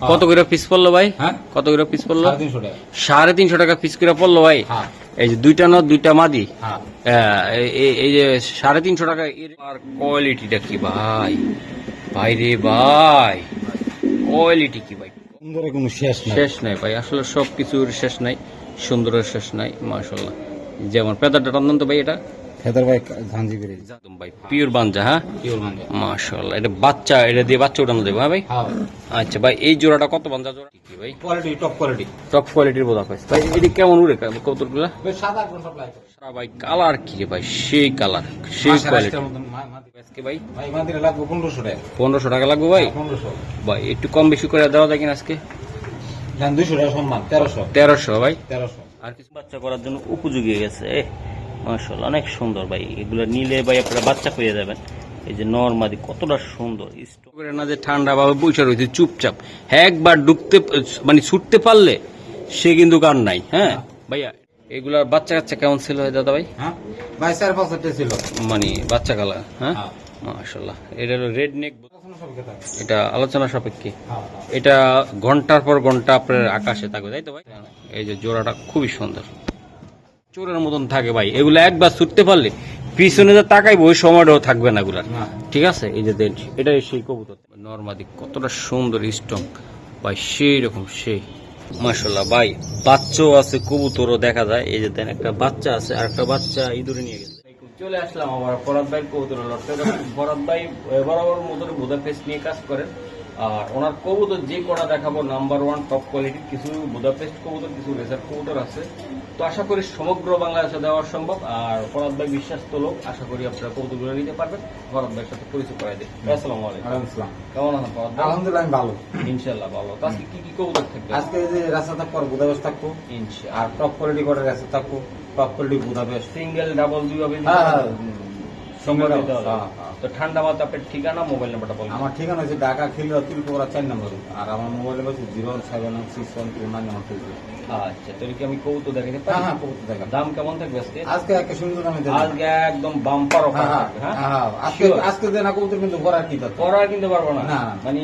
কত করে পিস পড়ল ভাই? হ্যাঁ? কত করে পিস পড়ল? সাড়ে তিনশো টাকা। পিস করে পড়ল ভাই? হ্যাঁ। এই যে দুইটা নদ দুইটা মাদি? হ্যাঁ। এই- যে সাড়ে তিনশো টাকা এর আর কোয়ালিটিটা কি ভাই? ভাই রে ভাই কোয়ালিটি কি ভাই? সুন্দর কোনো শেষ নাই। শেষ নাই ভাই আসলে সব কিছুর শেষ নাই সুন্দরের শেষ নাই মাশাল্লাহ যেমন পেদারটা টান তো ভাই এটা? ভাই করে। একদম ভাই পিওর বাঞ্জা হ্যাঁ? পিওর মাশাল্লাহ এটা বাচ্চা এটা দিয়ে বাচ্চা উঠানো দেবো ভাই? হ্যাঁ। আচ্ছা ভাই এই জোড়াটা কত বাঞ্জা জোড়া? কি ভাই? কোয়ালিটি টপ কোয়ালিটি টপ কোয়ালিটির বোধ হয় ভাই। এটি কেমন উড়ে কৌতুকগুলা সাদা কোন সব সারা ভাই কালার কি রে ভাই? সেই কালার সেই কোয়ালিটি আজকে ভাই? ভাই মাদিরে লাগবে পনেরোশো টাকা। পনেরোশো টাকা লাগবে ভাই? পনেরোশো। ভাই একটু কম বেশি করে দেওয়া যায় কিনা আজকে? দুইশো টাকা সম্মান তেরোশো। তেরোশো ভাই? তেরোশো। আর কিছু বাচ্চা করার জন্য উপযোগী হয়ে গেছে মার্শাল অনেক সুন্দর ভাই। এগুলো নিলে ভাই আপনারা বাচ্চা পেয়ে যাবেন এই যে নর্মাদি কতটা সুন্দর স্টোক না যে ঠান্ডা ভাবে বৈশা রয়েছে চুপচাপ। একবার ঢুকতে মানে ছুটতে পারলে সে কিন্তু গান নাই হ্যাঁ? ভাইয়া এগুলার বাচ্চা কাচ্চা কেমন ছিল হয় দাদা ভাই? হ্যাঁ ভাই চার পাঁচটা ছিল। মানে বাচ্চা কালা হ্যাঁ? হ্যাঁ। মাশাল্লাহ এটা হলো রেড নেক এটা আলোচনা সাপেক্ষে। হ্যাঁ এটা ঘণ্টার পর ঘণ্টা আপনার আকাশে থাকবে তাই তো ভাই? এই যে জোড়াটা খুবই সুন্দর। চোরের মতন থাকে ভাই। এগুলো একবার ছুটতে পারলে পিছনে যে তাকাইবো ওই সময়টাও থাকবে না এগুলার। না। ঠিক আছে এই যে দেন এটা সেই কবুতর। নর্মাদি কতটা সুন্দর স্ট্রং ভাই সেই রকম সেই। মাসাল্লাহ ভাই বাচ্চাও আছে কবুতরও দেখা যায়। এই যে দেন একটা বাচ্চা আছে আর একটা বাচ্চা ইঁদুরে নিয়ে গেছে। চলে আসলাম আবার ফরাদ ভাই কবুতর লড়তে। ফরাদ ভাই বরাবর মতন বোধা পেস্ট নিয়ে কাজ করেন আর ওনার কবুতর যে কটা দেখাবো নাম্বার ওয়ান টপ কোয়ালিটির কিছু বুদাপেস্ট কবুতর কিছু রেসার কবুতর আছে। তো আশা করি সমগ্র বাংলাদেশে দেওয়া সম্ভব। আর ফরাদ ভাই বিশ্বাস্ত লোক আশা করি আপনারা কৌতুকগুলো নিতে পারবেন। ফরাদ ভাইয়ের সাথে পরিচয় করাই আসসালামু আলাইকুম। কেমন আছেন ফরাদ ভাই? আলহামদুলিল্লাহ আমি ভালো। ইনশাল্লাহ ভালো। তো আজকে কি কি কৌতুক থাকবে? আজকে যে রাস্তাটা পর বুদাবেশ থাকব। ইনশা আর টপ কোয়ালিটি করে রাস্তা থাকব? টপ কোয়ালিটি বুদাবেশ সিঙ্গেল ডাবল দুই হবে হ্যাঁ। হ্যাঁ। হ্যাঁ, হ্যাঁ। তো ঠান্ডা মাথা আপনার ঠিকানা মোবাইল নাম্বারটা বলুন। আমার ঠিকানা হচ্ছে ঢাকা খিলরা তিলপোড়া চার নম্বর। আর আমার মোবাইল হচ্ছে zero seven one six one two nine one two আচ্ছা কি আমি কবুতর দেখাতে হ্যাঁ পারি? হ্যাঁ কবুতর দেখা দাম কেমন থাকবে আজকে? আজকে একটা সুন্দর দামে আজকে একদম বাম্পার অফার হ্যাঁ থাকবে হ্যাঁ? হ্যাঁ হ্যাঁ আজকে আজকে দেন না কিন্তু করার কি দরকার? আর কিনতে পারব না। মানে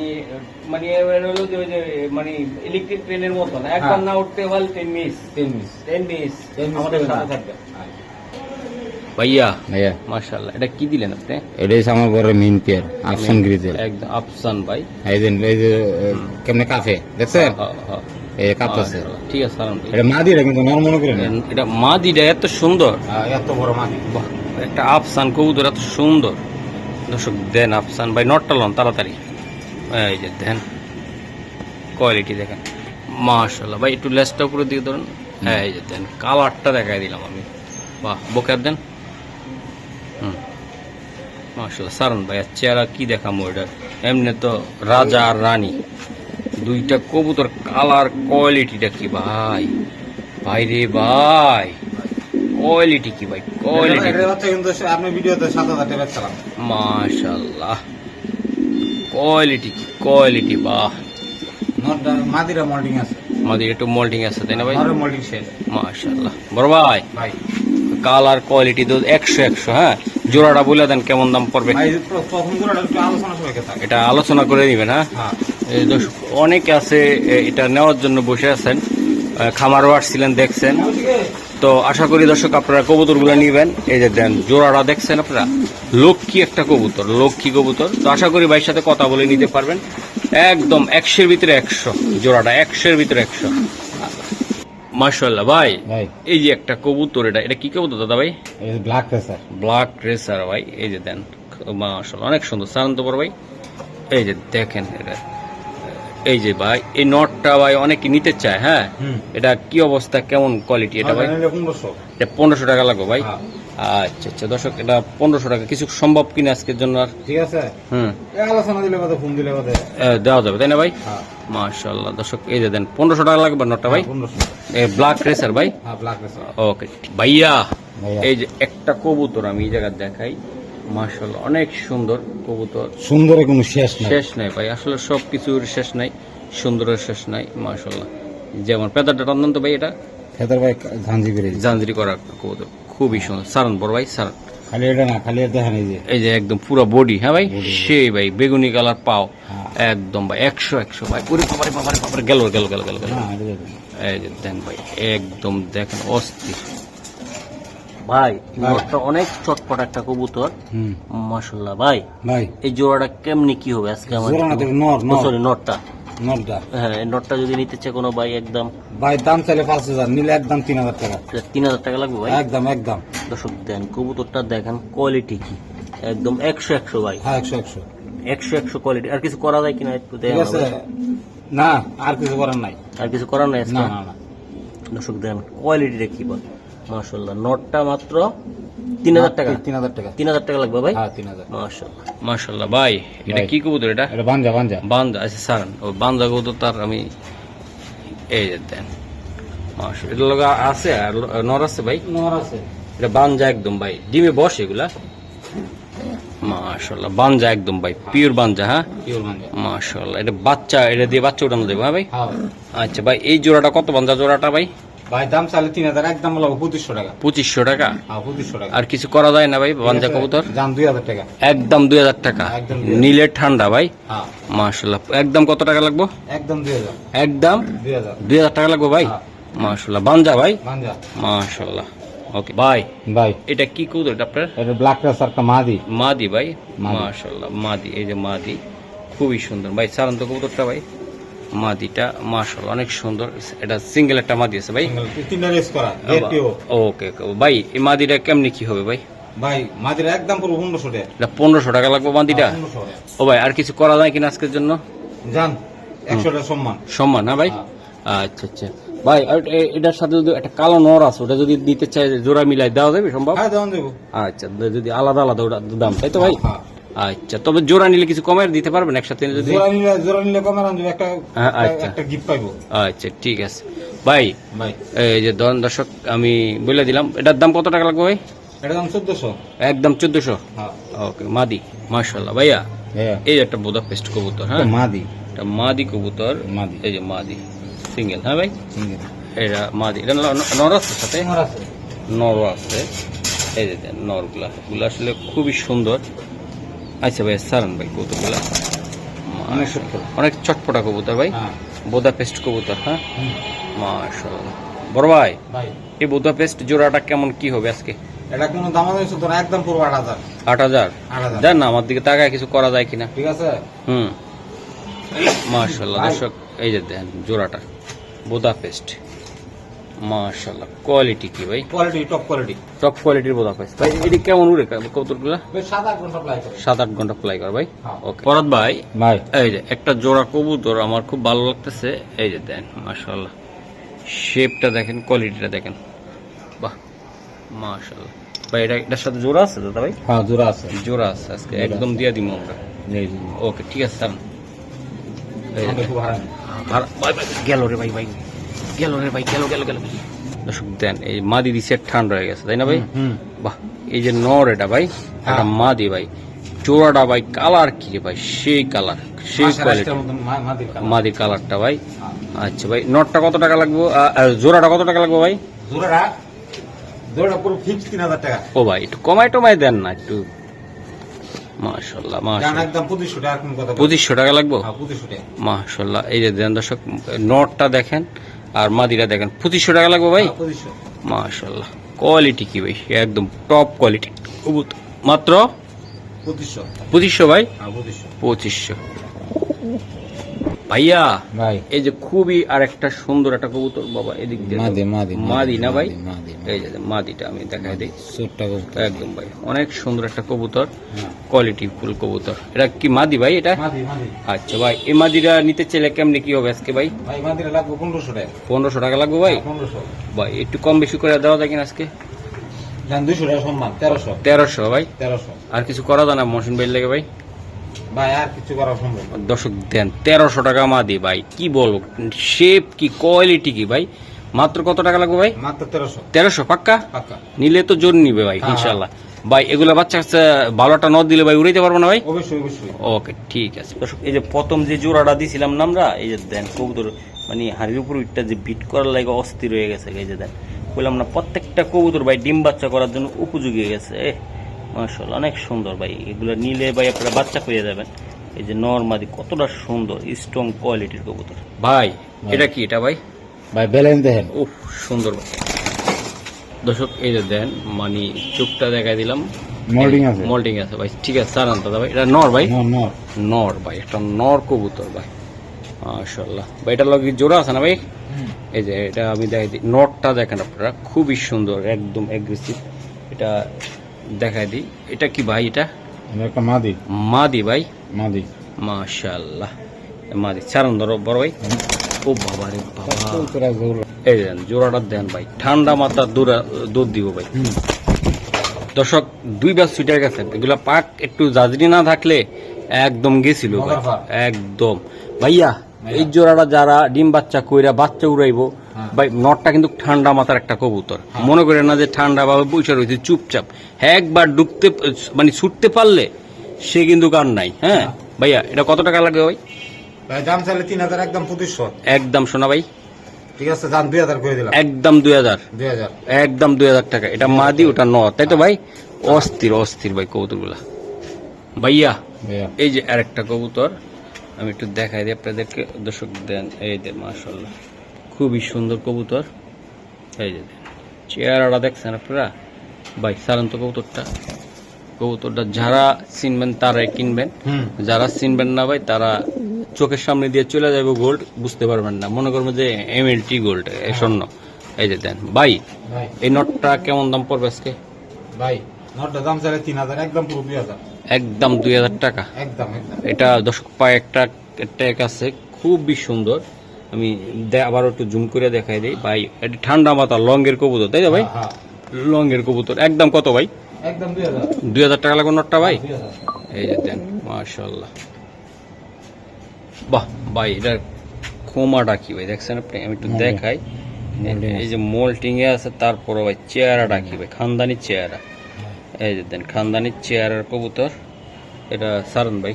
মানে হলো যে ওই যে মানে ইলেকট্রিক ট্রেনের মতন। একবার হ্যাঁ। না উঠতে পারলে ten miss ten miss ten miss ten miss আমাদের সাথে থাকবে। ভাইয়া ভাইয়া। মাশাআল্লাহ এটা কি দিলেন আপনি? এটা হচ্ছে আমার বড় মেইন পেয়ার আফসান গ্রিজেল। একদম আফসান ভাই। এই যে এই যে কেমনে কাফে দেখছেন? হ্যাঁ, হ্যাঁ। এই মাশাআল্লাহ। ঠিক আছে আলহামদুলিল্লাহ। এটা মাদিরা কিন্তু নর্মাল করে না এটা মাদিটা এত সুন্দর। এত বড় মাদি। একটা আফসান কবুতর এত সুন্দর। দর্শক দেন আফসান ভাই নটটা লন তাড়াতাড়ি। এই যে দেন। কোয়ালিটি দেখেন। মাশাল্লাহ ভাই একটু লেসটা উপরে দিয়ে ধরেন। এই যে দেন কালারটা দেখাই দিলাম আমি। বাহ বোকার দেন। মাশাল্লাহ সারন ভাই আর চেহারা কি দেখামো এটা? এমনি তো রাজা আর রানী দুইটা কবুতর কালার কোয়ালিটিটা কি ভাই? ভাই রে ভাই কোয়ালিটি কি? ভাই কোয়ালিটি কিন্তু আপনি ভিডিওতে সাত হাজার টাকা চালান মাশাল্লাহ কোয়ালিটি কি কোয়ালিটি বাহ। মাদিরা মল্টিং আছে। আমাদের একটু মোল্ডিং আছে তাই না ভাই? মল্টিং শেষ। মাশাল্লাহ বড় ভাই ভাই। কালার কোয়ালিটি তো একশো একশো হ্যাঁ? জোড়াটা বলে দেন কেমন দাম পড়বে। এটা আলোচনা করে দিবেন হ্যাঁ? হ্যাঁ। অনেকে আছে এটা নেওয়ার জন্য বসে আছেন খামারও আসছিলেন দেখছেন। তো আশা করি দর্শক আপনারা কবুতরগুলো নিবেন। এই যে দেন জোড়াটা দেখছেন আপনারা? লক্ষ্মী একটা কবুতর লক্ষ্মী কবুতর। তো আশা করি ভাইয়ের সাথে কথা বলে নিতে পারবেন। একদম একশোর ভিতরে একশো জোড়াটা একশোর ভিতরে একশো। মার্শাল্লাহ ভাই। এই যে একটা কবুতর এটা এটা কি কবুতর দাদা ভাই? ব্ল্যাক প্রেসার ব্ল্যাক রেসার ভাই। এই যে দেন মার্শাল্লাহ অনেক সুন্দর। সারান্ত বড় ভাই। এই যে দেখেন এটা। এই যে ভাই এই নটটা ভাই অনেকে নিতে চায় হ্যাঁ? এটা কি অবস্থা কেমন কোয়ালিটি এটা ভাই? পনেরোশো। এটা পনেরোশো টাকা লাগবে ভাই? হ্যাঁ। আচ্ছা আচ্ছা দর্শক এটা পনেরোশো টাকা। কিছু সম্ভব কিনা আজকের জন্য আর? ঠিক আছে। হুম। আলোচনা দিলে ফোন দিলে দেওয়া যাবে তাই না ভাই? হ্যাঁ। মাশাল্লাহ দর্শক এই যে দেন পনেরোশো টাকা লাগবে নটটা ভাই? পনেরোশো ব্ল্যাক রেসার ভাই? হ্যাঁ প্রেসার ওকে ভাইয়া ভাইয়া। এই যে একটা কবুতর আমি এই জায়গায় দেখাই মাশাল্লাহ অনেক সুন্দর কবুতর। সুন্দর কোনো শেষ নাই। শেষ নাই ভাই আসলে সব কিছুর শেষ নাই সুন্দরের শেষ নাই মাশাল্লাহ যেমন পেদারটা টান তো ভাই এটা? ফেদার ভাই ঝাঞ্জি করে জাঞ্জরি করা কবুতর খুবই সুন্দর। সারান বড় ভাই সারান। খালি এটা না খালি দেখেন এই যে। এই যে একদম পুরো বডি হ্যাঁ ভাই? সেই ভাই বেগুনি কালার পাও। হ্যাঁ। একদম ভাই একশো একশো ভাই। ওরে বাবারে বাবারে বাবারে গেল গেল গেল গেল গেল। এই যে দেন ভাই একদম দেখেন অস্থির। ভাই নটটা অনেক চটপট একটা কবুতর। মাশাল্লাহ ভাই। ভাই। এই জোড়াটা কেমনি কি হবে আজকে আমার সরি নটটা। হ্যাঁ নটটা যদি নিতে চায় কোনো ভাই একদম। ভাই দাম চাইলে পাঁচ হাজার নিলে একদম তিন হাজার টাকা। তিন হাজার টাকা লাগবে ভাই? একদম একদম। দর্শক দেন কবুতরটা দেখেন কোয়ালিটি কি? একদম একশো একশো ভাই। হ্যাঁ একশো একশো। একশো একশো কোয়ালিটি আর কিছু করা যায় কিনা একটু ঠিক আছে। না আর কিছু করার নাই। আর কিছু করার নাই আজকে? না না না দর্শক দেন কোয়ালিটিটা কি বল? মাশাল্লাহ নটটা মাত্র তিন হাজার টাকা। তিন হাজার টাকা? তিন হাজার টাকা লাগবে ভাই? হ্যাঁ তিন হাজার। মাশাল্লাহ মাশাল্লাহ ভাই এটা কি কবুতর এটা? এটা বাঞ্জা বাঞ্জা। বান্দা আচ্ছা সারান ও কবুতর তার আমি এই যে দেন। মাশাল্লাহ এটা লগা আছে আর নর আছে ভাই? নর আছে। এটা বানজা একদম ভাই। ডিমে বসে এগুলা। মাশাল্লাহ বানজা একদম ভাই পিওর বানজা হ্যাঁ? পিওর মাশাল্লাহ এটা বাচ্চা এটা দিয়ে বাচ্চা উঠানো দেবো হ্যাঁ ভাই? হ্যাঁ। আচ্ছা ভাই এই জোড়াটা কত বানজা জোড়াটা ভাই? ভাই দাম চাইলে তিন হাজার একদম বলো পঁচিশশো টাকা। পঁচিশশো টাকা? হ্যাঁ পঁচিশশো টাকা। আর কিছু করা যায় না ভাই বানজা কবুতর? দাম দুই হাজার টাকা। একদম দুই হাজার টাকা। একদম 2000 নীলের ঠান্ডা ভাই। হ্যাঁ। মাশাল্লাহ একদম কত টাকা লাগবো? একদম দুই হাজার। একদম? দুই হাজার। টাকা লাগবো ভাই। মাশাল্লাহ বানজা ভাই? মাশাল্লাহ ওকে ভাই ভাই এটা কি কবুতর এটা আপনার এটা ব্ল্যাক রাস একটা মাদি। মাদি ভাই মাদি। মাশাল্লাহ মাদি এই যে মাদি খুবই সুন্দর। ভাই সারান্ত কবুতরটা ভাই। মাদিটা মাশাল্লাহ অনেক সুন্দর। এটা সিঙ্গেল একটা মাদি আছে ভাই? তিনটা রেস করা ওকে ওকে ভাই এই মাদিটা কেমনি কি হবে ভাই? ভাই মাদির একদম পুরো পনেরোশো টাকা। এটা পনেরোশো টাকা লাগবে মাদিটা? ও ভাই আর কিছু করা যায় কিনা আজকের জন্য? যান একশো টাকা সম্মান। সম্মান না ভাই? হ্যাঁ। আচ্ছা আচ্ছা। ভাই এটার সাথে যদি একটা কালো নর আছে ওটা যদি দিতে চাই জোড়া মিলাই দেওয়া যাবে সম্ভব? হ্যাঁ আচ্ছা যদি আলাদা আলাদা ওটা দাম তাই তো ভাই? হ্যাঁ। আচ্ছা তবে জোড়া নিলে কিছু কমে দিতে পারবেন একসাথে যদি? জোড়া নিলে জোড়া নিলে কমে আনবে একটা হ্যাঁ, আচ্ছা। একটা গিফট পাইবো। আচ্ছা ঠিক আছে। ভাই ভাই। এই যে ধরুন দর্শক আমি বলে দিলাম এটার দাম কত টাকা লাগবে ভাই? এটা দাম চোদ্দশো। একদম চোদ্দশো? হ্যাঁ। ওকে মাদি মার্শাল্লাহ ভাইয়া হ্যাঁ। এই একটা বোদা পেস্ট কবুতর হ্যাঁ? মাদি। এটা মাদি কবুতর মাদি। এই যে মাদি। সিঙ্গেল হ্যাঁ ভাই? সিঙ্গেল। এটা মাদি এটা নর আছে সাথে? নর আছে। এই যে নরগুলা। গুলো আসলে খুবই সুন্দর। আচ্ছা ভাই সারান ভাই কবুতরগুলা। অনেক অনেক চটপটা কবুতর ভাই। হ্যাঁ। বোদা পেস্ট কবুতর হ্যাঁ। বড় ভাই? এই বোদা পেস্ট জোড়াটা কেমন কি হবে আজকে? এটা কোনো দাম আছে? তো একদম পুরো আট হাজার। আট হাজার? আট না আমার দিকে তাকায় কিছু করা যায় কিনা। ঠিক আছে? হুম। দর্শক। এই যে দেন জোড়াটা বোদা পেস্ট মাশাল্লাহ কোয়ালিটি কি ভাই? কোয়ালিটি টপ কোয়ালিটি টপ কোয়ালিটির বোদা পেস্ট ভাই এটি কেমন উড়ে? কবুতরগুলা বেশ সাত আট ঘণ্টা প্লাই করে। সাত আট ঘণ্টা ফ্লাই কর ভাই? হ্যাঁ। ওকে পরাত ভাই ভাই। এই যে একটা জোড়া কবুতর আমার খুব ভালো লাগতেছে। এই যে দেন মাশাল্লাহ শেপটা দেখেন কোয়ালিটিটা দেখেন। বাহ মাশাল্লাহ ভাই এটা এটার সাথে জোড়া আছে দাদা ভাই? হ্যাঁ জোড়া আছে। জোড়া আছে আজকে। একদম দিয়া দিব আমরা। ওকে ঠিক আছে স্যার খুব হারানি আর- ভাই, ভাই, গেল রে ভাই ভাই। গেল রে ভাই গেল গেল গেল। দর্শক দেন এই মাদি দিছে ঠান্ডা হয়ে গেছে তাই না ভাই? বাহ এই যে নর এটা ভাই এটা হ্যাঁ। মাদি ভাই। চোরাটা ভাই কালার কি রে ভাই? সেই কালার সেই কোয়ালিটি মাদির কালারটা ভাই। হ্যাঁ। আচ্ছা ভাই নটটা কত টাকা লাগবে? জোড়াটা কত টাকা লাগবে ভাই? জোড়াটা জোড়াটা পুরো ফিক্স তিন হাজার টাকা। ও ভাই একটু কমাই টমাই দেন না একটু মাশাল্লাহ পঁচিশশো টাকা লাগবে? হ্যাঁ মাশাল্লাহ এই যে দেন দর্শক নটটা দেখেন আর মাদিরা দেখেন পঁচিশশো টাকা লাগবে ভাই? হ্যাঁ, মাশাল্লাহ কোয়ালিটি কি ভাই? একদম টপ কোয়ালিটি মাত্র? পঁচিশশো। ভাই? হ্যাঁ পঁচিশশো। ভাইয়া ভাই। এই যে খুবই আর একটা সুন্দর একটা কবুতর বাবা এদিক দিয়ে মাদি, মাদি, মাদি না ভাই। এই যে মাদিটা আমি দেখাই দিই। চোরটা একদম ভাই অনেক সুন্দর একটা কবুতর হ্যাঁ। কোয়ালিটি ফুল কবুতর। এটা কি মাদি ভাই এটা? আচ্ছা ভাই এই মাদিটা নিতে চাইলে কেমনি কি হবে আজকে ভাই? ভাই মাদিরা লাগবে পনেরোশো টাকা। পনেরোশো টাকা লাগবে ভাই? পনেরোশো। ভাই একটু কম বেশি করে দেওয়া যায় কিনা আজকে? দুইশো টাকা সম্মান তেরোশো। তেরোশো ভাই? তেরোশো। আর কিছু করা যায় না মশিন বেল লেগে ভাই? ভাই আর কিছু করা সম্ভব দর্শক দেন তেরোশো টাকা মাদি ভাই। কি বলব? শেপ কি কোয়ালিটি কি ভাই? মাত্র কত টাকা লাগবে ভাই? মাত্র তেরোশো। তেরোশো পাক্কা? নিলে তো জোর নিবে ভাই হ্যাঁ, ইনশাল্লাহ ভাই এগুলা বাচ্চা কাচ্চা ভালোটা ন দিলে ভাই উড়াইতে পারব না ভাই? অবশ্যই অবশ্যই। ওকে ঠিক আছে। দর্শক এই যে প্রথম যে জোড়াটা দিছিলাম না আমরা এই যে দেন কবুতর মানে হাড়ির উপর ইটটা যে বিট করার লাগে অস্থির হয়ে গেছে এই যে দেন। বললাম না প্রত্যেকটা কবুতর ভাই ডিম বাচ্চা করার জন্য উপযোগী হয়ে গেছে মাশাআল্লাহ অনেক সুন্দর ভাই। এগুলো নিলে ভাই আপনারা বাচ্চা পেয়ে যাবেন। এই যে নর্মাদি কতটা সুন্দর স্ট্রং কোয়ালিটির কবুতর। ভাই এটা কি এটা ভাই? ভাই ব্যালেন্স দেখেন। উফ সুন্দর ভাই। দর্শক এই যে দেন মানে চোখটা দেখাই দিলাম। মোল্ডিং আছে। মোল্ডিং আছে ভাই। ঠিক আছে সারান দাদা ভাই। এটা নর ভাই? নর নর। নর ভাই একটা নর কবুতর ভাই। মাশাআল্লাহ। ভাই এটা লগে জোড়া আছে না ভাই? এই যে এটা আমি দেখাই দিই। নটটা দেখেন আপনারা খুবই সুন্দর একদম অ্যাগ্রেসিভ এটা দেখাই দিই। এটা কি ভাই এটা? একটা মাদি। মাদি ভাই? মাদি। মাশাআল্লাহ। মাদি। চারণ ধরো বড় ভাই। ও বাবা রে বাবা। এই দেন জোড়াটা দেন ভাই। ঠান্ডা মাথা দুরা দুধ দিব ভাই। দর্শক দুই বার সুইটার গেছে। এগুলা পাক একটু জাজরি না থাকলে একদম গেছিল ভাই। একদম। ভাইয়া এই জোড়াটা যারা ডিম বাচ্চা কইরা বাচ্চা উড়াইবো। ভাই নটটা কিন্তু ঠান্ডা মাথার একটা কবুতর। মনে করে না যে ঠান্ডা ভাবে বসে রয়েছে চুপচাপ। একবার ডুবতে মানে ছুটতে পারলে সে কিন্তু কার নাই হ্যাঁ? ভাইয়া এটা কত টাকা লাগবে ভাই? ভাই দাম চাইলে তিন হাজার একদম পঁচিশশো একদম শোনা ভাই। ঠিক আছে দাম দুই হাজার করে দিলাম। একদম দুই হাজার। দুই হাজার। একদম দুই হাজার টাকা। এটা মাদি ওটা ন তাই তো ভাই? অস্থির অস্থির ভাই কবুতরগুলা। ভাইয়া এই যে আরেকটা কবুতর আমি একটু দেখাই দিই আপনাদেরকে। দর্শক দেন এই দেন মাশাল্লাহ খুবই সুন্দর কবুতর। এই যে দেন চেহারাটা দেখছেন আপনারা? ভাই সারান্ত কবুতরটা কবুতরটা যারা চিনবেন তারাই কিনবেন। যারা চিনবেন না ভাই তারা চোখের সামনে দিয়ে চলে যাবে গোল্ড বুঝতে পারবেন না। মনে করবেন যে এম এল টি গোল্ড এই স্বর্ণ। এই যে দেন ভাই এই নটটা কেমন দাম পড়বে আজকে? ভাই নটটা দাম চাইলে তিন হাজার একদম পুরো দুই হাজার। একদম দুই হাজার টাকা। একদম একদম। এটা দর্শক পায়ে একটা ট্যাগ আছে খুবই সুন্দর। আমি দে- আবার একটু জুম করে দেখাই দিই। ভাই এটা ঠান্ডা মাথা লঙ্গের কবুতর তাই তো ভাই? হ্যাঁ, লঙ্গের কবুতর। একদম কত ভাই? একদম দুই হাজার। টাকা লাগবে নটটা ভাই? এই যে দেন মাশাল্লাহ বাহ ভাই এটা খোমাটা কি ভাই? দেখছেন আপনি? আমি একটু দেখাই। এই যে মোল্টিং এ আছে তারপরে ভাই চেহারাটা কি ভাই? খানদানি চেহারা। এই যে দেন খানদানি চেহারার কবুতর। এটা সারন ভাই।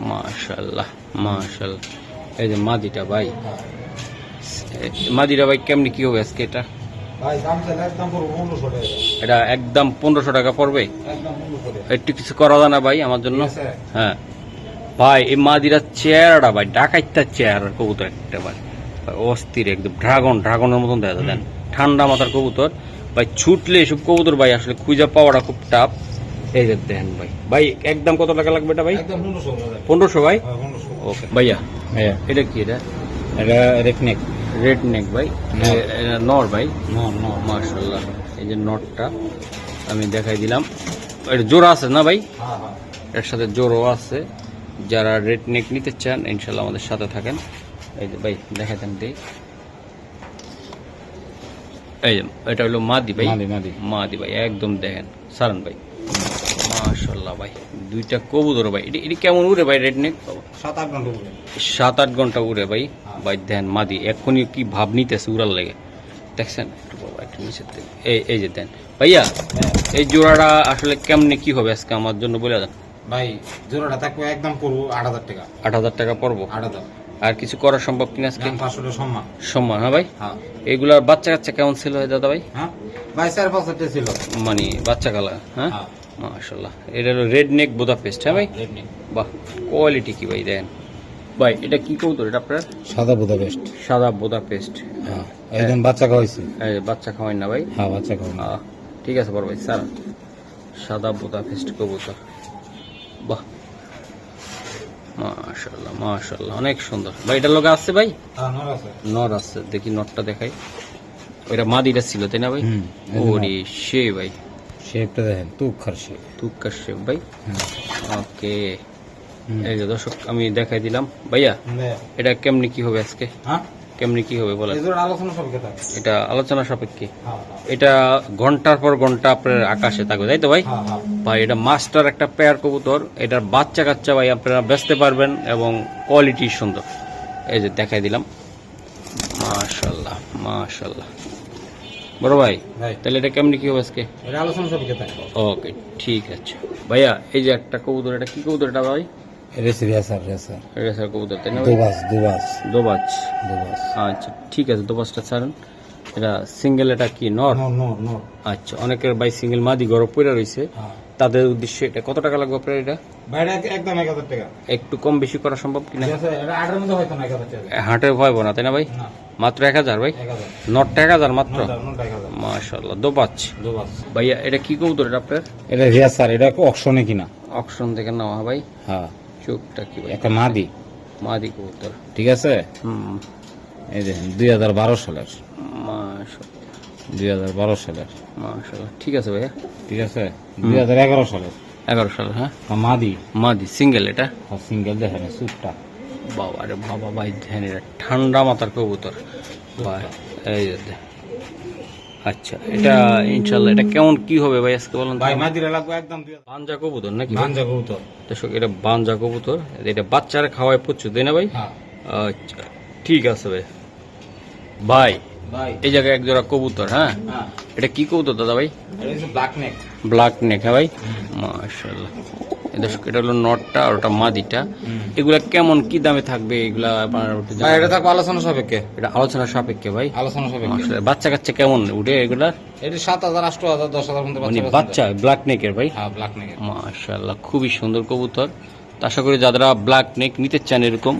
মাশাল্লাহ মাশাল্লাহ এই যে মাদিটা ভাই। মাদিটা ভাই কেমনি কি হবে আজকে এটা? এটা একদম পনেরোশো টাকা পড়বে? একটু কিছু করা যায় না ভাই আমার জন্য? হ্যাঁ। ভাই এই মাদিরা চেহারাটা ভাই ডাকাইতার চেহারার কবুতর একটা ভাই। ভাই, অস্থির একদম ড্রাগন ড্রাগনের মতন দেখা দেন। ঠান্ডা মাথার কবুতর। ভাই ছুটলে এসব কবুতর ভাই আসলে খুঁজে পাওয়াটা খুব টাফ এই যে দেন ভাই। ভাই একদম কত টাকা লাগবে এটা ভাই? পনেরোশো ভাই? হ্যাঁ, ওকে। ভাইয়া ভাইয়া এটা কি এটা? এটা রেকনেক রেড নেক ভাই। নর। ভাই মার্শাল্লাহ এই যে নটটা আমি দেখাই দিলাম। এটা জোড়া আছে না ভাই? হ্যাঁ হ্যাঁ। এর সাথে জোরও আছে। যারা রেড নেক নিতে চান ইনশাল্লাহ আমাদের সাথে থাকেন। এই যে ভাই দেখাতেন দিই। এই যে এটা হলো মাদি ভাই। মাদি ভাই একদম দেখেন। সারান ভাই। মাশাল্লাহ ভাই। দুইটা কবুতর ভাই। এটি এটি কেমন উড়ে ভাই রেড নেক সাত আট ঘণ্টা উপরে সাত আট ঘণ্টা উড়ে ভাই। ভাই দেন মাদি এখনই কি ভাব নিতেছে উড়ার লেগে? দেখছেন? একটু বাবা একটু নিচের থেকে। এই এই যে দেন। ভাইয়া এই জোড়াটা আসলে কেমনে কি হবে আজকে আমার জন্য বলে দেন? ভাই জোড়াটা থাকবে একদম পড়ব আট হাজার টাকা। আট হাজার টাকা পড়ব? আট হাজার। আর কিছু করা সম্ভব কিনা আজকে? টাকা সম্মান। সম্মান হ্যাঁ ভাই? হ্যাঁ। এগুলার বাচ্চা কাচ্চা কেমন ছিল দাদা ভাই? হ্যাঁ? ভাই চার পাঁচ ছিল। মানে বাচ্চা কালা হ্যাঁ? হ্যাঁ। মাশাল্লাহ এটা হলো রেড নেক বোদা পেস্ট হ্যাঁ ভাই বাহ কোয়ালিটি কি ভাই দেন। ভাই এটা কি এটা আপনার? সাদা সাদা বোদা পেস্ট হ্যাঁ একদম বাচ্চা খাওয়াইছি। বাচ্চা খাওয়াই না ভাই? হ্যাঁ বাচ্চা খাওয়াই। ঠিক আছে বড় ভাই স্যার। সাদা বোদা পেস্ট কবুতর। বাহ। মাশাল্লাহ মাশাল্লাহ অনেক সুন্দর। ভাই এটার লোক আসছে ভাই? হ্যাঁ নর আছে। দেখি নটটা দেখাই। ওইটা মাদিটা ছিল তাই না ভাই? ওরে সে ভাই। শেপটা দেখেন তুক খার শেপ। তুক্কার শেপ ভাই? ওকে। এই যে দর্শক আমি দেখাই দিলাম। ভাইয়া এটা কেমনি কি হবে আজকে? হ্যাঁ? কেমনি কি হবে বলেন। এটা আলোচনা সাপেক্ষে। হ্যাঁ এটা ঘণ্টার পর ঘণ্টা আপনার আকাশে থাকবে তাই তো ভাই? হ্যাঁ হ্যাঁ। ভাই এটা মাস্টার একটা পেয়ার কবুতর। এটার বাচ্চা কাচ্চা ভাই আপনারা বেচতে পারবেন এবং কোয়ালিটি সুন্দর। এই যে দেখাই দিলাম। মাশাল্লাহ মাশাল্লাহ। বড় ভাই তাহলে এটা কেমনি কি হবে আজকে? আলোচনা সব কথা ওকে ঠিক আছে। ভাইয়া এই যে একটা কবুতর এটা কি কবুতর এটা ভাই? রেসার এটা স্যার কবুতর তাই না? দুবাস দুবাস। দোবাজ দুবাস। আচ্ছা ঠিক আছে দোবাজটা ছাড়ুন। এটা সিঙ্গেল এটা কি নর? আচ্ছা অনেকের ভাই সিঙ্গেল মাদি গরম পড়ে রয়েছে তাদের উদ্দেশ্যে এটা কত টাকা লাগবে আপনার এটা? বাইরে একদম এক হাজার টাকা। একটু কম বেশি করা সম্ভব কিনা আটের মধ্যে হয়তো না এক হাজার টাকা। হাটের ভয় না তাই না ভাই? মাত্র এক হাজার ভাই? নটটা এক হাজার মাত্র? মাশাল্লাহ দোপাচ দুবার ভাইয়া এটা কি কবুতর এটা আপনার? এটা রিয়া স্যার এটা অকশনে কিনা। অকশন থেকে নেওয়া ভাই। হ্যাঁ। চোখটা কি ভাই? একটা মাদি। মাদি কবুতর। ঠিক আছে? হুম। এই যে দুই হাজার বারো সালের। দুই হাজার বারো সালের। মাশাল্লাহ ঠিক আছে ভাইয়া। ঠিক আছে? দুই হাজার এগারো সালের। এগারো সাল হ্যাঁ? মাদি? মাদি সিঙ্গেল এটা? সিঙ্গেল দেখেন সুটটা বাবা রে বাবা ভাই এটা ঠান্ডা মাথার কবুতর। ভাই এই আচ্ছা এটা ইনশাল্লাহ এটা কেমন কি হবে ভাই আজকে বলেন তো? ভাই মাদিরা লাগবে একদম বাঞ্জা কবুতর নাকি? ভাই? কবুতর। দর্শক এটা বাঞ্জা কবুতর। এটা বাচ্চারা খাওয়ায় প্রচুর তাই না ভাই? হ্যাঁ। আচ্ছা ঠিক আছে ভাই ভাই। ভাই এই জায়গায় এক জোড়া কবুতর হ্যাঁ? হ্যাঁ। এটা কি কবুতর দাদা ভাই? ব্ল্যাক নেক ব্ল্যাক নেক হ্যাঁ ভাই? দর্শক এটা হলো নটটা আর ওটা মাদিটা। এগুলা কেমন কি দামে থাকবে? এগুলা আপনার? এটা থাকবে আলোচনা সাপেক্ষে। এটা আলোচনা সাপেক্ষে ভাই? আলোচনা সাপেক্ষে। বাচ্চা কাচ্চা কেমন উঠে এগুলা এটা সাত হাজার হাজার দশ হাজার মানে বাচ্চা ব্ল্যাক নেকের ভাই? হ্যাঁ ব্ল্যাক মাশাআল্লাহ খুবই সুন্দর কবুতর। আশা করি যারা ব্ল্যাক নেক নিতে চান এরকম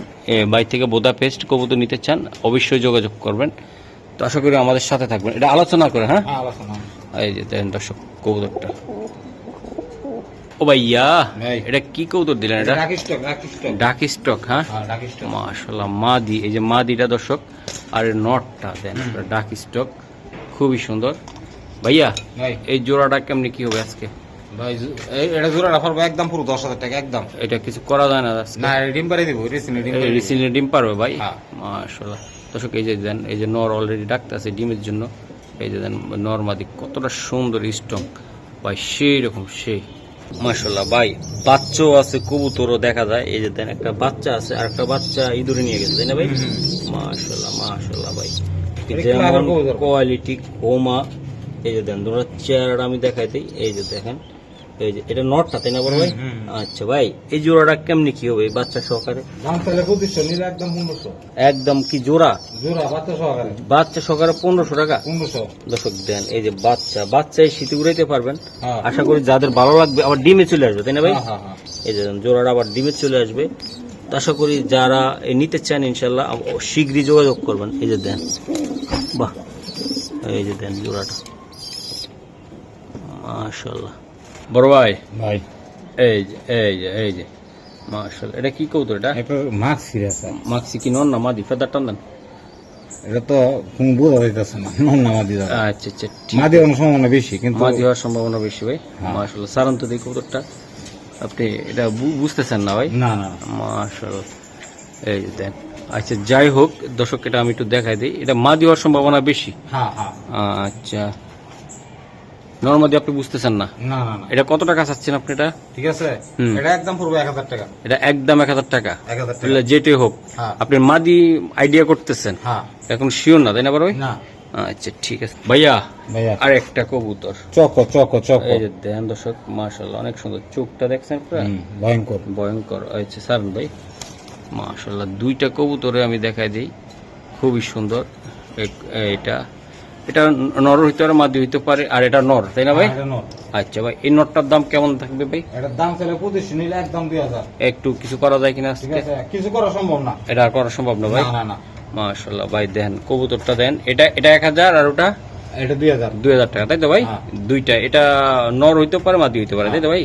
বাই থেকে বোদা পেস্ট কবুতর নিতে চান অবশ্যই যোগাযোগ করবেন। তো আশা করি আমাদের সাথে থাকবেন। এটা আলোচনা করে হ্যাঁ? হ্যাঁ এই যে দেখেন দর্শক কবুতরটা। ও ভাইয়া এটা কি কবুতর দিলেন এটা? ডাক স্টক হ্যাঁ? হ্যাঁ মাশাল্লাহ মাদি এই যে মাদিটা দর্শক আর নটটা দেন ডাক স্টক খুবই সুন্দর। ভাইয়া এই। জোড়াটা কেমনি কি হবে আজকে? ভাই এটা জোড়া রাখার একদম পুরো দশ হাজার টাকা একদম। এটা কিছু করা যায় না না ডিম পারে দিব রিসিনি ডিম পারবে ভাই? হ্যাঁ। মাশাল্লাহ দর্শক এই যে দেন এই যে নর অলরেডি ডাকতেছে ডিমের জন্য এই যে দেন নর মাদি কতটা সুন্দর স্ট্রং। ভাই সেই রকম সেই। মাশাল্লাহ ভাই বাচ্চাও আছে কবুতরও দেখা যায়। এই যে দেন একটা বাচ্চা আছে আর একটা বাচ্চা ইঁদুরে নিয়ে গেছে তাই না ভাই? মাশাল্লাহ মাশাল্লাহ ভাই। যেমন কোয়ালিটি কোমা এই যে দেন দুটো চেয়ারটা আমি দেখাই দিই। এই যে দেখেন এই যে এটা নটটা তাই না বড় ভাই? আচ্ছা ভাই এই জোড়াটা কেমনি কি হবে বাচ্চা সহকারে? একদম একদম কি জোড়া? জোড়া বাচ্চা সহকারে। বাচ্চা সহকারে পনেরোশো টাকা? পনেরোশো। দর্শক দেন এই যে বাচ্চা বাচ্চা এই শীতে উড়াইতে পারবেন। হ্যাঁ। আশা করি যাদের ভালো লাগবে আবার ডিমে চলে আসবে তাই না ভাই? হ্যাঁ, হ্যাঁ। এই যে জোড়াটা আবার ডিমে চলে আসবে। তো আশা করি যারা এই নিতে চান ইনশাল্লাহ শীঘ্রই যোগাযোগ করবেন। এই যে দেন বাহ এই যে দেন জোড়াটা। মাশাল্লাহ। বড় ভাই? ভাই। এই যে এই যে এই যে। মাশাল্লাহ এটা কি কৌতো এটা? মাছ সিরিয়াস মাক্সি কি নন না মাদি? ফেদার টান দেন। এটা তো কোনো বোঝা যাইতেছে না নন না মাদি আচ্ছা আচ্ছা মাদি সম্ভাবনা বেশি কিন্তু হওয়ার সম্ভাবনা বেশি ভাই। হ্যাঁ। মার্শাল্লাহ সারান তো দেখি কবুতরটা আপনি এটা বুঝতেছেন না ভাই? না না। এই যে দেন। আচ্ছা যাই হোক দর্শক এটা আমি একটু দেখাই দিই। এটা মাদি হওয়ার সম্ভাবনা বেশি। হ্যাঁ হ্যাঁ। আচ্ছা। নর্মাদি আপনি বুঝতেছেন না। না না না। এটা কত টাকা চাচ্ছেন আপনি এটা? ঠিক আছে? এটা একদম পড়বে এক হাজার টাকা। এটা একদম এক হাজার টাকা। এক হাজার টাকা। তাহলে যেটাই হোক হ্যাঁ। আপনি মাদি আইডিয়া করতেছেন। হ্যাঁ। এখন শিওর না তাই না ভাই না। আচ্ছা ঠিক আছে। ভাইয়া ভাইয়া। আর একটা কবুতর। চকো চকো চকো। এই যে দেন দর্শক মাশাল্লাহ অনেক সুন্দর। চোখটা দেখছেন পুরো? ভয়ঙ্কর। ভয়ঙ্কর। আচ্ছা সারুন ভাই। মাশাল্লাহ দুইটা কবুতরে আমি দেখাই দিই। খুবই সুন্দর। এটা এটা নর হইতে পারে মাদি হইতে পারে আর এটা নর তাই না ভাই? হ্যাঁ। আচ্ছা ভাই এই নরটার দাম কেমন থাকবে ভাই? এটার দাম চলে পঁচিশশো নিলে একদম দুই হাজার। একটু কিছু করা যায় কিনা আজকে? কিছু করা সম্ভব না। এটা আর করা সম্ভব না ভাই? না না মাশাল্লাহ ভাই দেন কবুতরটা দেন। এটা এটা এক হাজার আর ওটা? এটা দুই হাজার। দুই হাজার টাকা তাই তো ভাই? হ্যাঁ। দুইটা এটা নর হইতে পারে মাদি হইতে পারে তাই তো ভাই?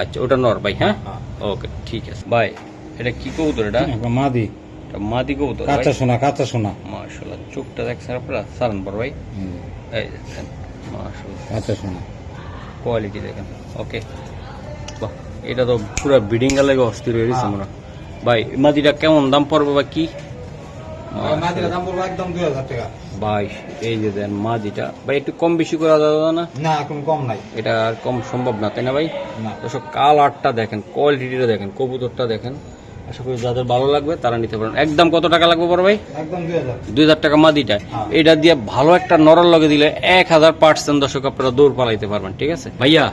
আচ্ছা ওটা নর ভাই হ্যাঁ? হ্যাঁ। ওকে ঠিক আছে। ভাই এটা কি কবুতর এটা মাদি। এটা মাদি কবুতর ভাই। কাঁচা সোনা কাঁচা সোনা। চোখটা দেখছেন আপনারা? সারান বড় ভাই। এই দেখেন কাঁচা সোনা। কোয়ালিটি দেখেন ওকে। বাহ এটা তো পুরো বিডিং এর লাগে অস্থির হয়ে গেছে। মনে হয়। ভাই মাদিটা কেমন দাম পড়বে বা কি? মাদির দাম পড়বে একদম দুই হাজার টাকা। ভাই এই যে দেন মাদিটা। ভাই একটু কম বেশি করা যাবে না? না এখন কম নাই। এটা আর কম সম্ভব না তাই না ভাই? না। কালারটা দেখেন কোয়ালিটিটা দেখেন কবুতরটা দেখেন। আশা করি যাদের ভালো লাগবে তারা নিতে পারেন। একদম কত টাকা লাগবে বড় ভাই? একদম দুই হাজার। টাকা মাদিটা। হ্যাঁ। এটা দিয়ে ভালো একটা নরল লগে দিলে এক হাজার পার্সেন্ট দর্শক আপনারা দৌড় পালাইতে পারবেন ঠিক আছে? ভাইয়া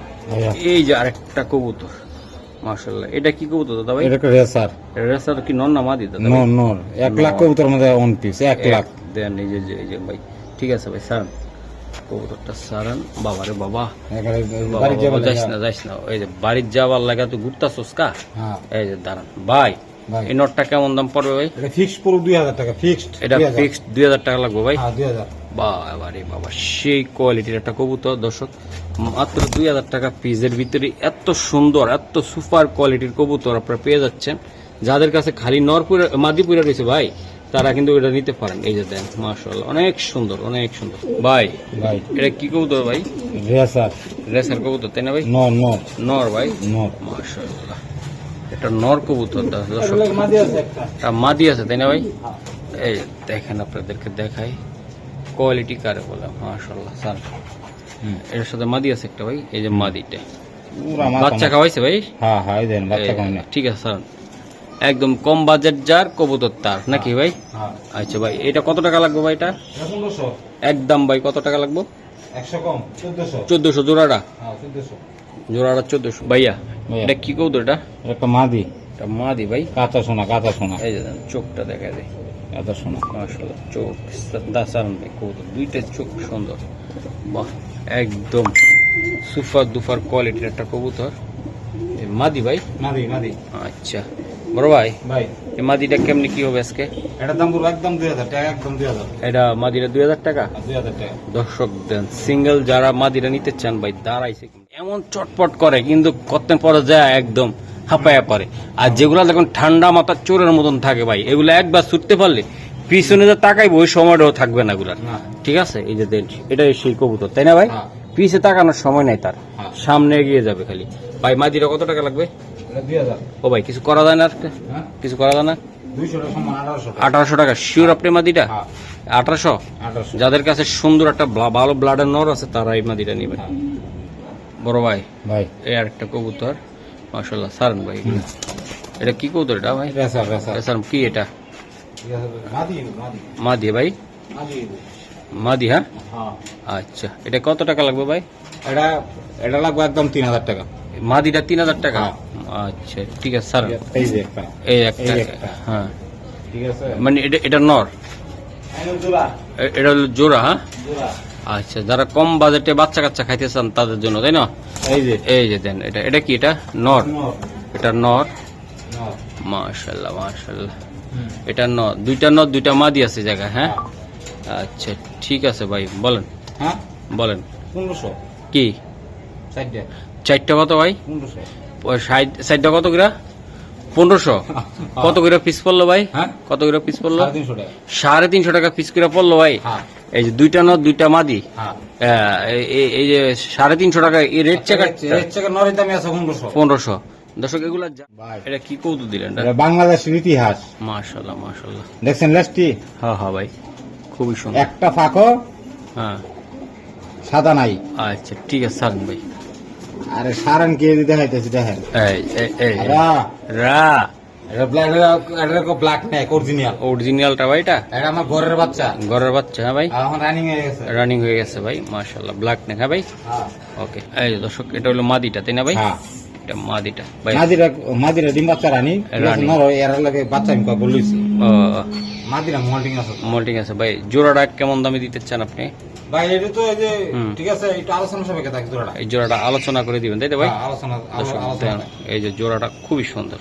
এই যে আরেকটা কবুতর মার্শাল্লাহ এটা কি কবুতর দাদা ভাই? এটা রেসার। রেসার কি নন না মাদি দাদা নর নর। এক লাখ কবুতর মধ্যে ওয়ান পিস এক লাখ। দেন এই যে যে- এই যে ভাই। ঠিক আছে ভাই সারান। কবুতরটা সারান বাবারে বাবা যাইস না যাইস না। এই যে বাড়ির যাওয়ার লাগা তুই কা? হ্যাঁ। এই যে দাঁড়ান। ভাই এই নটটা কেমন দাম পড়বে ভাই? এটা ফিক্সড পুরো দুই হাজার টাকা ফিক্সড এটা ফিক্সড দুই হাজার টাকা লাগবে ভাই? হ্যাঁ দুই হাজার। বাবা রে বাবা সেই কোয়ালিটির একটা কবুতর দর্শক। মাত্র দুই হাজার টাকা পিসের ভিতরে এত সুন্দর এত সুপার কোয়ালিটির কবুতর আপনারা পেয়ে যাচ্ছেন। যাদের কাছে খালি নরপুরে মাদিপুরে রয়েছে ভাই তারা কিন্তু এটা নিতে পারেন। এই যে দেন মাশাআল্লাহ অনেক সুন্দর অনেক সুন্দর। ভাই ভাই। এটা কি কবুতর ভাই? রেসার। রেসার কবুতর তাই না ভাই? নর নর। নর ভাই? নর। মাশাআল্লাহ এটা নর কবুতর দর্শক। মাদি আছে একটা। মাদি আছে তাই না ভাই? এই দেখেন আপনাদেরকে দেখাই। কোয়ালিটি কারে বলে মাশাআল্লাহ স্যার। হুম। এটার সাথে মাদি আছে একটা ভাই এই যে মাদিটা। বাচ্চা খাওয়াইছে ভাই? হ্যাঁ হ্যাঁ এই দেন বাচ্চা এই, কম না ঠিক আছে স্যার। একদম কম বাজেট যার কবুতর তার নাকি ভাই? হ্যাঁ। আচ্ছা ভাই এটা কত টাকা লাগবে ভাই এটা? একদম ভাই কত টাকা লাগবে? চোদ্দশো। জোড়াটা? হ্যাঁ জোড়াটা চোদ্দশো। ভাইয়া। এটা কি কবুতর এটা? একটা মাদি। এটা মাদি ভাই? কাঁচা সোনা কাঁচা সোনা। এই চোখটা দেখা যায়। কাঁচা সোনা। মাশাআল্লাহ চোখ দাসারণ ভাই কবুতর। দুইটা চোখ সুন্দর। বাহ একদম সুপার দুফার কোয়ালিটির একটা কবুতর। মাদি ভাই? মাদি মাদি। আচ্ছা। বড় ভাই? ভাই। এই মাদিটা কেমনি কি হবে আজকে? এটার দাম পুরো একদম দুই হাজার টাকা একদম দুই হাজার। এটা মাদিরা দুই হাজার টাকা? আর দুই হাজার টাকা। দর্শক দেন সিঙ্গেল যারা মাদিরা নিতে চান ভাই দাঁড়াইছে এমন চটপট করে কিন্তু পরে যায় একদম হাঁপায়া আর যেগুলো দেখুন ঠান্ডা মাথার চোরের মতন থাকে ভাই এগুলো একবার ছুটতে পারলে পিছনে যে তাকাইবো ওই সময়টাও থাকবে না এগুলার। ঠিক আছে? এই যে এটা সেই কবুতর তাই না ভাই? হ্যাঁ। পিছে তাকানোর সময় নাই তার। হ্যাঁ। সামনে এগিয়ে যাবে খালি। ভাই মাদিরা কত টাকা লাগবে? এটা ও ভাই কিছু করা যায় না আর? হ্যাঁ? কিছু করা যায় না? দুইশো টাকা সমান আঠারোশো টাকা। শিওর আপনি মাদিটা? হ্যাঁ। আঠারোশো? যাদের কাছে সুন্দর একটা ভালো ব্লাডের নর আছে তারা এই মাদিটা নিবে হ্যাঁ। বড় ভাই। ভাই। এই আর একটা কবুতর। মাসাল্লাহ সারেন ভাই। এটা কি কবুতর এটা ভাই? রেসার কি এটা? মাদি মাদি। মাদি ভাই? মাদি। মাদি হ্যাঁ? হ্যাঁ। আচ্ছা এটা কত টাকা লাগবে ভাই? এটা এটা লাগবে একদম তিন হাজার টাকা। মাদিটা তিন হাজার টাকা। হ্যাঁ। আচ্ছা ঠিক আছে স্যার। এই যে একটা। এই একটা। হ্যাঁ। ঠিক আছে। মানে এটা এটা নর। এটা হলো জোড়া হ্যাঁ? আচ্ছা যারা কম বাজেটে বাচ্চা কাচ্চা খাইতে চান তাদের জন্য তাই না? এই যে। এই যে দেন এটা এটা কি এটা? নর। এটা নর। নর। মাশাল্লাহ মাশাল্লাহ। এটা ন দুইটা ন দুইটা মাদি আছে জায়গা হ্যাঁ? আচ্ছা ঠিক আছে ভাই বলেন। হ্যাঁ? বলেন। পনেরোশো। কি? চারটে কত ভাই? সাইডটা কত করে? পনেরোশো। কত করে পিস পড়ল ভাই? হ্যাঁ? কত করে পিস পড়ল? সাড়ে তিনশো টাকা। পিস করে পড়ল ভাই? হ্যাঁ। এই যে দুইটা ন দুইটা মাদি? হ্যাঁ। এই- যে সাড়ে তিনশো টাকা এই রেড চেকার পনেরোশো। দর্শক এগুলা এটা কি কৌতু দিলেন বাংলাদেশের ইতিহাস। মাশাল্লাহ মাশাল্লাহ। দেখছেন লেসটি হ্যাঁ হ্যাঁ ভাই। খুবই সুন্দর। একটা ফাঁকো হ্যাঁ। সাদা নাই। আচ্ছা ঠিক আছে সারেন ভাই। আরে সারান কে দেখাইতেছি দেখেন। এই এই রা। রা। এটা ব্ল্যাক এটা ব্ল্যাক নেক অরিজিনাল অরিজিনালটা ভাই এটা? এটা আমার ঘরের বাচ্চা। ঘরের বাচ্চা হ্যাঁ ভাই? এখন রানিং হয়ে গেছে। রানিং হয়ে গেছে ভাই ব্ল্যাক নেক হ্যাঁ ভাই? হ্যাঁ। ওকে এই দর্শক এটা হলো মাদিটা তাই না ভাই? হ্যাঁ। এটা মাদিটা মাদিরা মাদিরা ডিম বাচ্চা রানি। নর এর লাগে বাচ্চা আমি বলিছি মাদিরা মোল্ডিং আছে। মোল্ডিং আছে ভাই। জোড়াটা কেমন দামে দিতে চান আপনি? ভাই এটা তো এই যে ঠিক আছে এটা আলোচনা সবাইকে থাকি জোড়াটা। এই জোড়াটা আলোচনা করে দিবেন তাই তো ভাই? হ্যাঁ, আলোচনা। এই যে জোড়াটা খুবই সুন্দর।